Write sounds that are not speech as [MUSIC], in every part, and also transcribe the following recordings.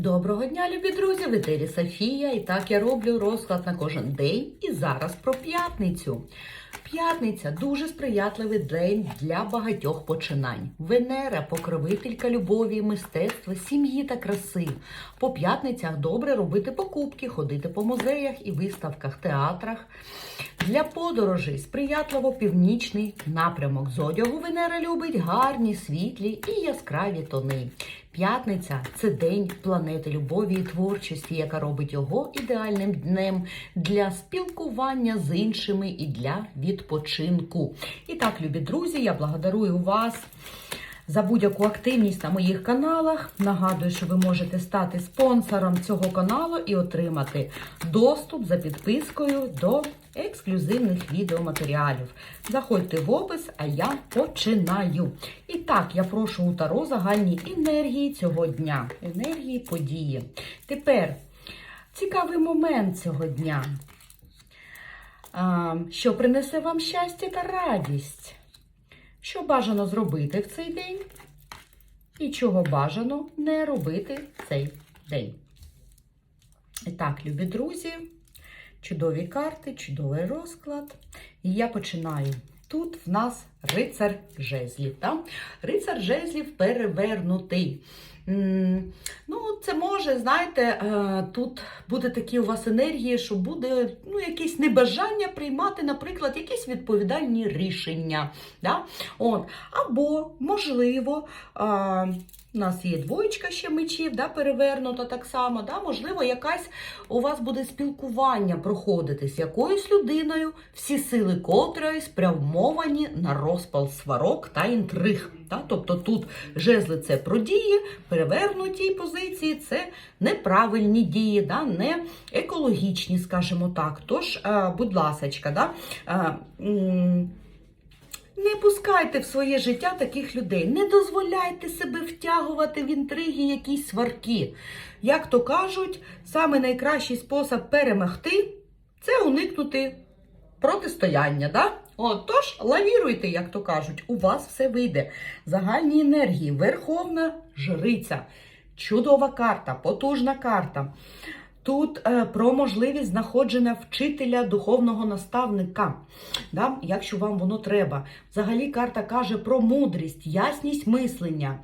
Доброго дня, любі друзі! В етері Софія. І так я роблю розклад на кожен день. І зараз про п'ятницю. П'ятниця дуже сприятливий день для багатьох починань. Венера, покровителька любові, мистецтва, сім'ї та краси. По п'ятницях добре робити покупки, ходити по музеях і виставках, театрах. Для подорожей сприятливо північний напрямок. З одягу Венера любить гарні, світлі і яскраві тони. П'ятниця це день планети любові і творчості, яка робить його ідеальним днем для спілкування з іншими і для відпочинку. І так, любі друзі, я благодарую вас. За будь-яку активність на моїх каналах. Нагадую, що ви можете стати спонсором цього каналу і отримати доступ за підпискою до ексклюзивних відеоматеріалів. Заходьте в опис, а я починаю. І так, я прошу у Таро загальні енергії цього дня, енергії події. Тепер цікавий момент цього дня. Що принесе вам щастя та радість? Що бажано зробити в цей день? І чого бажано не робити в цей день? І так, любі друзі, чудові карти, чудовий розклад. І я починаю. Тут в нас рицар жезлів. Так? Рицар жезлів перевернутий. Ну, це може, знаєте, е, тут буде такі у вас енергії, що буде ну, якесь небажання приймати, наприклад, якісь відповідальні рішення. Да? От. Або, можливо, а, у нас є двоєчка ще мечів, да, перевернута так само. Да? Можливо, якась у вас буде спілкування проходити з якоюсь людиною, всі сили котрої спрямовані на розпал сварок та інтриг. Да? Тобто тут жезли це про дії, перевернутій позиції це неправильні дії, да? не екологічні, скажімо так. Тож, е, будь ласочка, да? Не пускайте в своє життя таких людей, не дозволяйте себе втягувати в інтриги якісь сварки. Як то кажуть, саме найкращий спосіб перемогти це уникнути протистояння. Да? От, тож, лавіруйте, як то кажуть, у вас все вийде. Загальні енергії, верховна жриця, чудова карта, потужна карта. Тут е, про можливість знаходження вчителя духовного наставника, да, якщо вам воно треба. Взагалі карта каже про мудрість, ясність мислення,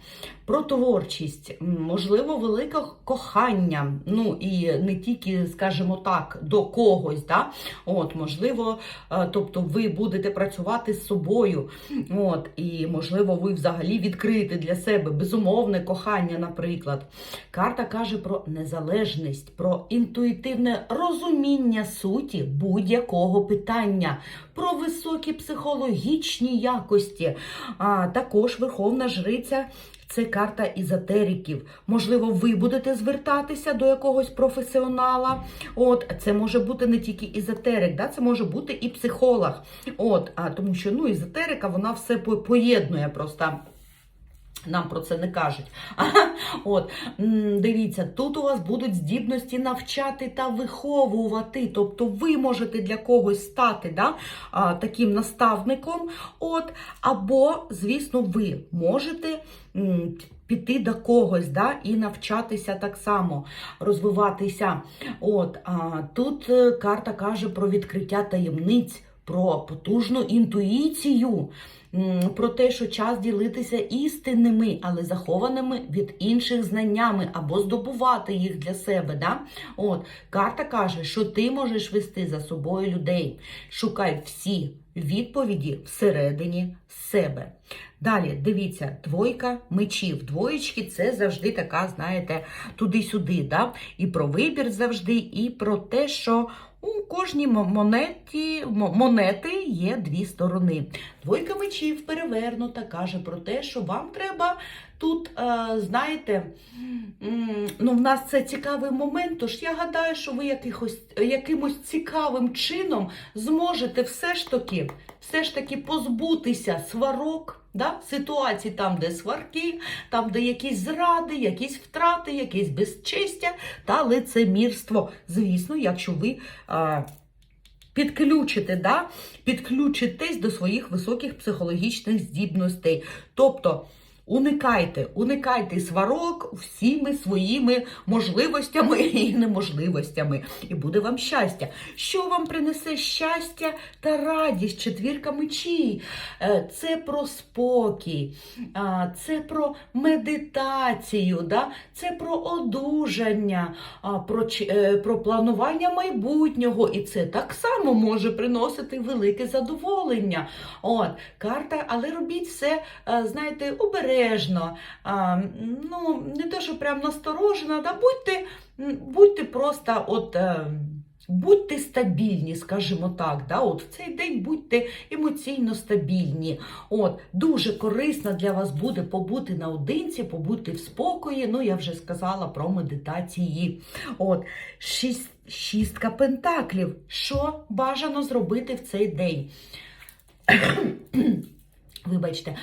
про творчість, можливо, велике кохання. Ну і не тільки, скажімо так, до когось. Да? От, Можливо, е, тобто ви будете працювати з собою. От, І, можливо, ви взагалі відкрите для себе безумовне кохання, наприклад. Карта каже про незалежність, про інтуїтивне розуміння суті будь-якого питання, про високі психологічні якості. А також Верховна Жриця. Це карта ізотериків. Можливо, ви будете звертатися до якогось професіонала. От, це може бути не тільки ізотерик, да? це може бути і психолог. От, а, тому що ну, ізотерика вона все по- поєднує просто. Нам про це не кажуть. [LAUGHS] От, дивіться, тут у вас будуть здібності навчати та виховувати. Тобто ви можете для когось стати да, таким наставником. От, або, звісно, ви можете піти до когось да, і навчатися так само, розвиватися. От, тут е, карта каже про відкриття таємниць, про потужну інтуїцію. Про те, що час ділитися істинними, але захованими від інших знаннями або здобувати їх для себе. Да? От, карта каже, що ти можеш вести за собою людей. Шукай всі відповіді всередині себе. Далі, дивіться, двойка мечів. Двоєчки це завжди така, знаєте, туди-сюди. Да? І про вибір завжди, і про те, що у кожній монеті, мо- монети є дві сторони. Двойка мечів перевернута, каже про те, що вам треба тут, е, знаєте, ну, в нас це цікавий момент, тож я гадаю, що ви якихось, якимось цікавим чином зможете все ж таки, все ж таки позбутися сварок. Да? Ситуацій там, де сварки, там, де якісь зради, якісь втрати, якесь безчестя та лицемірство. Звісно, якщо ви а, підключите, да? підключитись до своїх високих психологічних здібностей. Тобто Уникайте, уникайте сварок всіми своїми можливостями і неможливостями. І буде вам щастя. Що вам принесе щастя та радість? Четвірка мечі. Е, Це про спокій, це про медитацію, це про одужання, про, е, про планування майбутнього. І це так само може приносити велике задоволення. От, карта, але робіть все, е, знаєте, обережно. А, ну, не те, що прям насторожено, да будьте, будьте просто от. е, Будьте стабільні, скажімо так. Да? От в цей день будьте емоційно стабільні. От, дуже корисно для вас буде побути наодинці, побути в спокої. Ну, я вже сказала про медитації. От, шість, шістка пентаклів. Що бажано зробити в цей день? [COUGHS] Вибачте.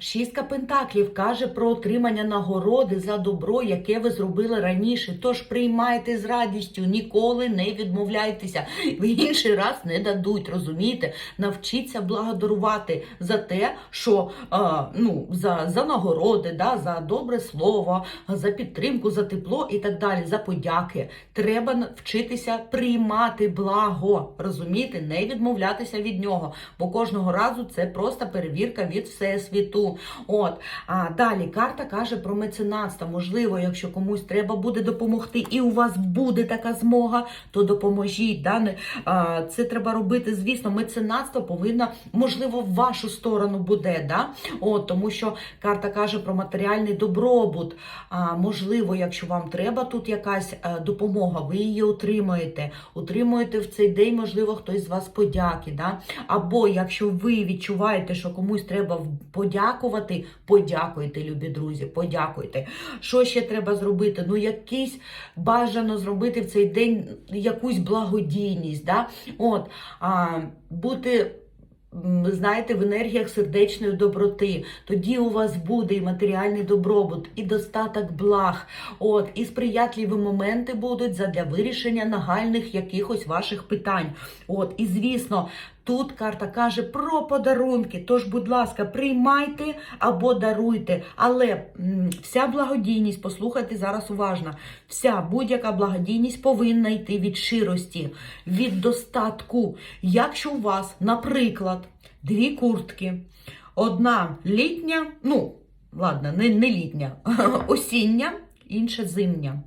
Шістка пентаклів каже про отримання нагороди за добро, яке ви зробили раніше. Tож приймайте з радістю, ніколи не відмовляйтеся. В інший раз не дадуть, розумієте? Навчіться благодарувати за те, що а, ну, за, за нагороди, да, за добре слово, за підтримку, за тепло і так далі, за подяки. Треба навчитися приймати благо, розумієте, не відмовлятися від нього, бо кожного разу це просто перевірка від всесвіту. От а далі карта каже про меценатство. Можливо, якщо комусь треба буде допомогти, і у вас буде така змога, то допоможіть. Да? Це треба робити. Звісно, меценатство повинно, можливо, в вашу сторону буде. Да? От, тому що карта каже про матеріальний добробут. А, можливо, якщо вам треба тут якась е, допомога, ви її отримаєте. Отримуєте в цей день, можливо, хтось з вас подяки. Да? Або якщо ви відчуваєте, що комусь треба в- подякувати, подякуйте, любі друзі, подякуйте. Що ще треба зробити? Ну, якийсь бажано зробити в цей день якусь благодійність. Да? От, а, бути. Знаєте, в енергіях сердечної доброти, тоді у вас буде і матеріальний добробут, і достаток благ. От, і сприятливі моменти будуть задля вирішення нагальних якихось ваших питань. От, і звісно, тут карта каже про подарунки. Тож, будь ласка, приймайте або даруйте. Але вся благодійність, послухайте зараз уважно, вся будь-яка благодійність повинна йти від щирості, від достатку. Якщо у вас, наприклад, дві куртки, одна літня, ну, ладно, не, не літня, [LAUGHS] осіння, інша зимня.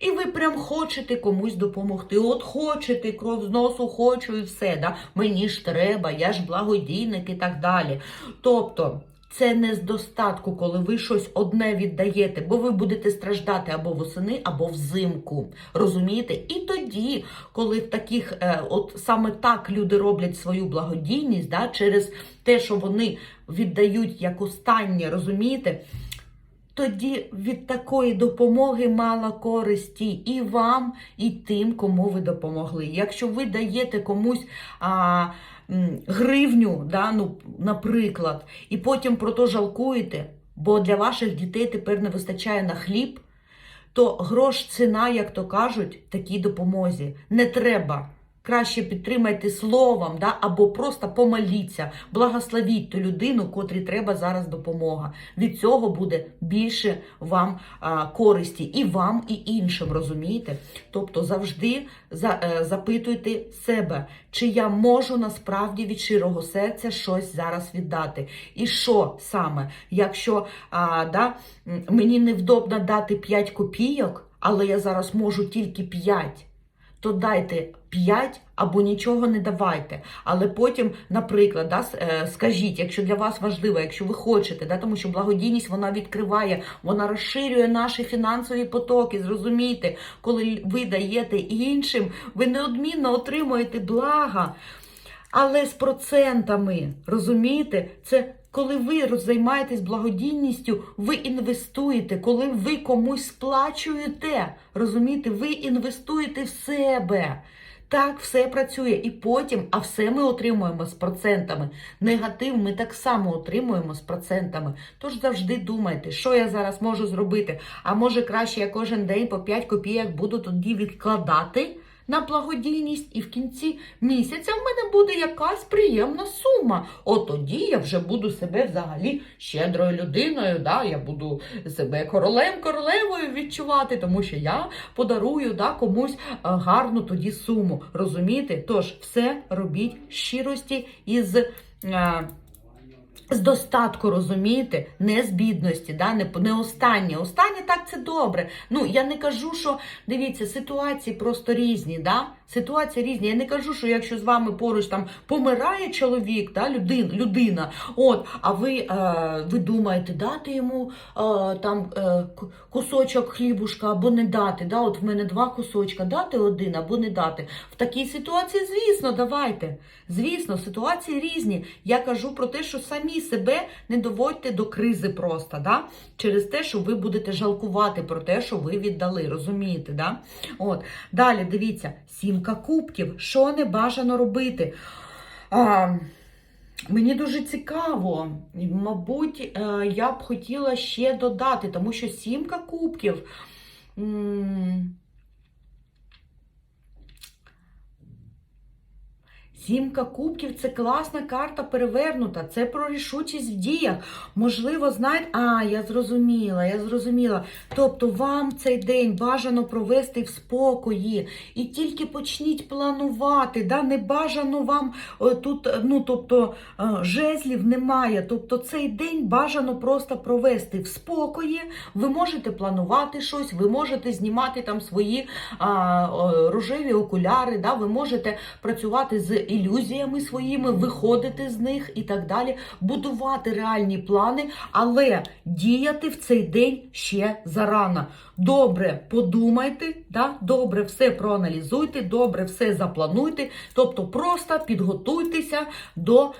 І ви прям хочете комусь допомогти. От хочете, кров з носу хочу і все. Да? Мені ж треба, я ж благодійник і так далі. Тобто, це не з достатку, коли ви щось одне віддаєте, бо ви будете страждати або восени, або взимку. Розумієте? І тоді, коли в таких, е, от саме так люди роблять свою благодійність, да, через те, що вони віддають як останнє, розумієте? Тоді від такої допомоги мало користі і вам, і тим, кому ви допомогли. Якщо ви даєте комусь а, гривню, да, ну, наприклад, і потім про то жалкуєте, бо для ваших дітей тепер не вистачає на хліб, то грош ціна, як то кажуть, такій допомозі. Не треба. Краще підтримайте словом, да, або просто помоліться, благословіть ту людину, котрій треба зараз допомога. Від цього буде більше вам а, користі і вам, і іншим, розумієте? Тобто завжди за, е, запитуйте себе, чи я можу насправді від щирого серця щось зараз віддати. І що саме, якщо а, да, мені невдобно дати 5 копійок, але я зараз можу тільки 5 то дайте 5 або нічого не давайте. Але потім, наприклад, да, е, скажіть, якщо для вас важливо, якщо ви хочете, да, тому що благодійність вона відкриває, вона розширює наші фінансові потоки. Зрозумійте, коли ви даєте іншим, ви неодмінно отримуєте блага. Але з процентами, розумієте, це коли ви займаєтесь благодійністю, ви інвестуєте, коли ви комусь сплачуєте, розумієте, ви інвестуєте в себе. Так, все працює. І потім, а все ми отримуємо з процентами. Негатив ми так само отримуємо з процентами. Тож завжди думайте, що я зараз можу зробити. А може краще я кожен день по 5 копійок буду тоді відкладати на благодійність, і в кінці місяця в мене буде якась приємна сума. От тоді я вже буду себе взагалі щедрою людиною. Да? Я буду себе королем, королевою відчувати, тому що я подарую да, комусь е, гарну тоді суму. Розумієте? Тож все робіть щирості і з. достатку, розумієте, не з бідності, да? не, не останнє. Останнє так це добре. Ну, я не кажу, що дивіться, ситуації просто різні. Да? Ситуації різні. Я не кажу, що якщо з вами поруч там помирає чоловік, да, людин, людина, от, а ви, е, ви думаєте, дати йому е, там е, кусочок хлібушка або не дати. Да? От в мене два кусочка, дати один або не дати. В такій ситуації, звісно, давайте. Звісно, ситуації різні. Я кажу про те, що самі себе не доводьте до кризи просто, да? через те, що ви будете жалкувати про те, що ви віддали. Розумієте? Да? От. Далі дивіться, сімка кубків. Що не бажано робити? А, Мені дуже цікаво. Мабуть, е, я б хотіла ще додати, тому що сімка кубків. Сімка кубків це класна карта перевернута. Це про рішучість в діях. Можливо, знаєте, а я зрозуміла, я зрозуміла. Тобто вам цей день бажано провести в спокої. І тільки почніть планувати. Да? Не бажано вам е, тут, е, ну тобто е, жезлів немає. Тобто цей день бажано просто провести в спокої. Ви можете планувати щось, ви можете знімати там свої а, рожеві окуляри, да? ви можете працювати з ілюзіями своїми, виходити з них і так далі, будувати реальні плани, але діяти в цей день ще зарано. Добре подумайте, да? добре все проаналізуйте, добре все заплануйте, тобто просто підготуйтеся до е,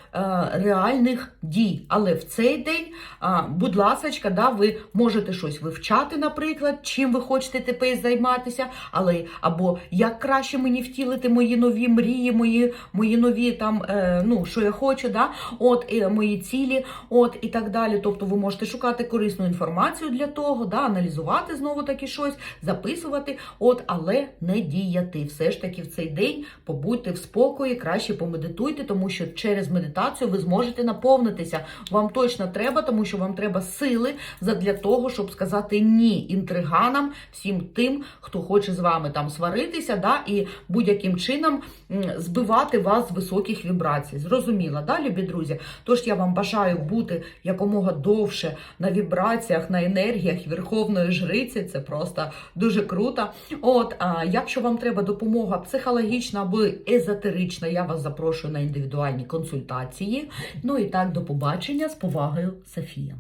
реальних дій. Але в цей день, а, будь ласка, да, ви можете щось вивчати, наприклад, чим ви хочете тепер займатися, але або як краще мені втілити мої нові мрії, мої, мої нові там, е, ну, що я хочу, да? от, е, мої цілі, от, і так далі. Тобто ви можете шукати корисну інформацію для того, да, аналізувати знову таки щось, записувати, от, але не діяти. Все ж таки в цей день побудьте в спокої, краще помедитуйте, тому що через медитацію ви зможете наповнитися. Вам точно треба, тому що вам треба сили для того, щоб сказати ні інтриганам, всім тим, хто хоче з вами там сваритися, да, і будь-яким чином збивати вас високих вібрацій. Зрозуміла, да, любі друзі? Тож я вам бажаю бути якомога довше на вібраціях, на енергіях Верховної Жриці. Це просто дуже круто. От, а якщо вам треба допомога психологічна або езотерична, я вас запрошую на індивідуальні консультації. Ну і так, до побачення з повагою, Софія.